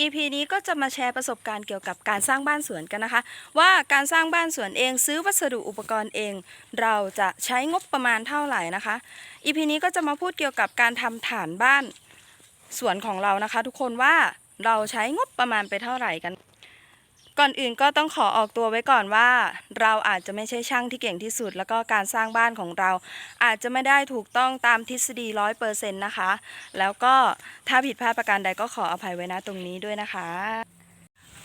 EP นี้ก็จะมาแชร์ประสบการณ์เกี่ยวกับการสร้างบ้านสวนกันนะคะ ว่าการสร้างบ้านสวนเองซื้อวัสดุอุปกรณ์เอง เราจะใช้งบประมาณเท่าไหร่นะคะ EP นี้ก็จะมาพูดเกี่ยวกับการทำฐานบ้านสวนของเรานะคะ ทุกคนว่าเราใช้งบประมาณไปเท่าไหร่กัน ก่อนอื่นก็ต้องขอออกตัวไว้ก่อนว่า เราอาจจะไม่ใช่ช่างที่เก่งที่สุด แล้วก็การสร้างบ้านของเรา อาจจะไม่ได้ถูกต้องตามทฤษฎีร้อยเปอร์เซ็นต์นะคะ แล้วก็ถ้าผิดพลาดประการใดก็ขออภัยไว้นะตรงนี้ด้วยนะคะ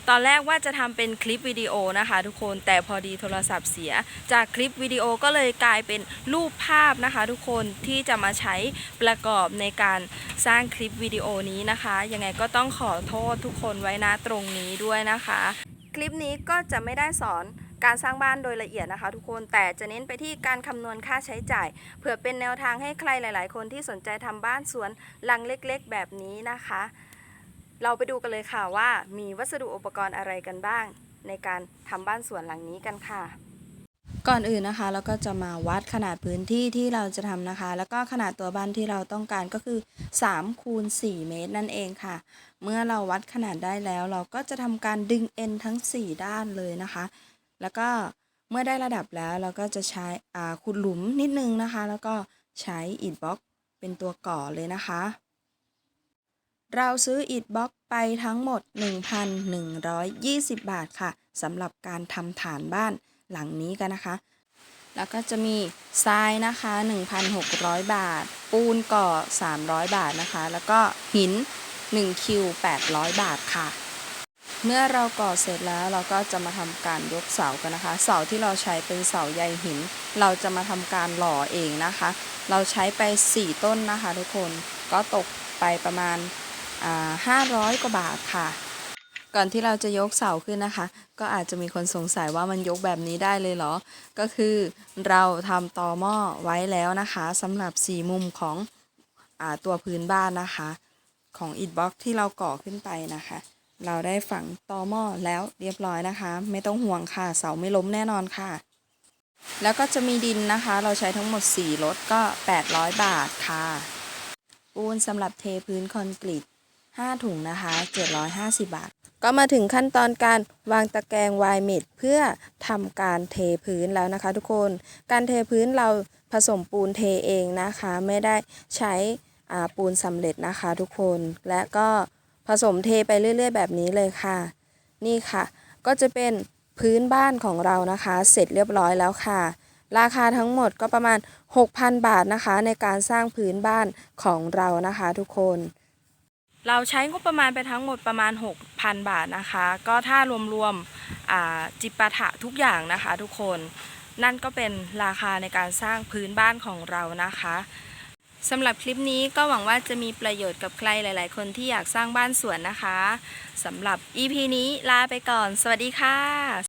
ตอนแรกว่าจะทำเป็นคลิปวิดีโอนะคะทุกคนแต่พอดีโทรศัพท์เสีย จากคลิปวิดีโอก็เลยกลายเป็นรูปภาพนะคะ ทุกคนที่จะมาใช้ประกอบในการสร้างคลิปวิดีโอนี้นะคะ ยังไงก็ต้องขอโทษทุกคนไว้นะตรงนี้ด้วยนะคะ คลิปนี้ก็จะไม่ได้สอนการสร้างบ้านโดยละเอียดนะคะ ทุกคนแต่จะเน้นไปที่การคำนวณค่าใช้จ่าย เผื่อเป็นแนวทางให้ใครหลาย ๆ คนที่สนใจทำบ้านสวนหลังเล็กๆ แบบนี้นะคะ เราไปดูกันเลยค่ะว่ามีวัสดุอุปกรณ์อะไรกันบ้าง ในการทำบ้านสวนหลังนี้กันค่ะ ก่อนอื่นนะคะ เราก็จะมาวัดขนาดพื้นที่ที่เราจะทำนะคะ แล้วก็ขนาดตัวบ้านที่เราต้องการก็คือ3คูณ4เมตรนั่นเองค่ะ เมื่อเราวัดขนาดได้แล้ว เราก็จะทำการดึงเอ็นทั้ง 4 ด้านเลยนะคะ แล้วก็เมื่อได้ระดับแล้วเราก็จะใช้อ่าขุดหลุมนิดนึงนะคะ แล้วก็ใช้อิฐบล็อกเป็นตัวก่อเลยนะคะ เราซื้ออิฐบล็อกไปทั้งหมด 1,120 บาทค่ะสำหรับการทำฐานบ้าน หลังนี้กันนะคะ แล้วก็จะมีทรายนะคะ 1,600 บาท ปูนก่อ 300 บาทนะคะ แล้วก็หิน1คิว800 บาทค่ะ เมื่อเราก่อเสร็จแล้วเราก็จะมาทำการยกเสากันนะคะ เสาที่เราใช้เป็นเสาใยหิน เราจะมาทำการหล่อเองนะคะ เราใช้ไป 4 ต้นนะคะ ทุกคนก็ตกไปประมาณอ่า500 กว่าบาทค่ะ ก่อนที่เราจะยกเสาขึ้นนะคะ ก็อาจจะมีคนสงสัยว่ามันยกแบบนี้ได้เลยเหรอ ก็คือเราทำตอหม้อไว้แล้วนะคะสำหรับสี่มุมของอตัวพื้นบ้านนะคะ ของอิฐบล็อกที่เราก่อขึ้นไปนะคะ เราได้ฝังตอหม้อแล้วเรียบร้อยนะคะ ไม่ต้องห่วงค่ะ เสาไม่ล้มแน่นอนค่ะ แล้วก็จะมีดินนะคะ เราใช้ทั้งหมด4รถก็ 800 บาทค่ะปูนสำหรับเทพื้นคอนกรีต 5 ถุงนะคะ 750 บาท ก็มาถึงขั้นตอนการวางตะแกรงวายเม็ดเพื่อทำการเทพื้นแล้วนะคะ ทุกคน การเทพื้นเราผสมปูนเทเองนะคะ ไม่ได้ใช้ปูนสำเร็จนะคะ ทุกคน และก็ผสมเทไปเรื่อยๆ แบบนี้เลยค่ะ นี่ค่ะ ก็จะเป็นพื้นบ้านของเรานะคะ เสร็จเรียบร้อยแล้วค่ะ ราคาทั้งหมดก็ประมาณ 6,000 บาทนะคะ ในการสร้างพื้นบ้านของเรานะคะ ทุกคน เราใช้งบประมาณไปทั้งหมดประมาณ 6,000 บาทนะคะ ก็ถ้ารวมๆจิปาถะทุกอย่างนะคะ ทุกคนนั่นก็เป็นราคาในการสร้างพื้นบ้านของเรานะคะสำหรับคลิปนี้ก็หวังว่าจะมีประโยชน์กับใครหลาย ๆ คนที่อยากสร้างบ้านสวนนะคะสำหรับ EP นี้ลาไปก่อน สวัสดีค่ะ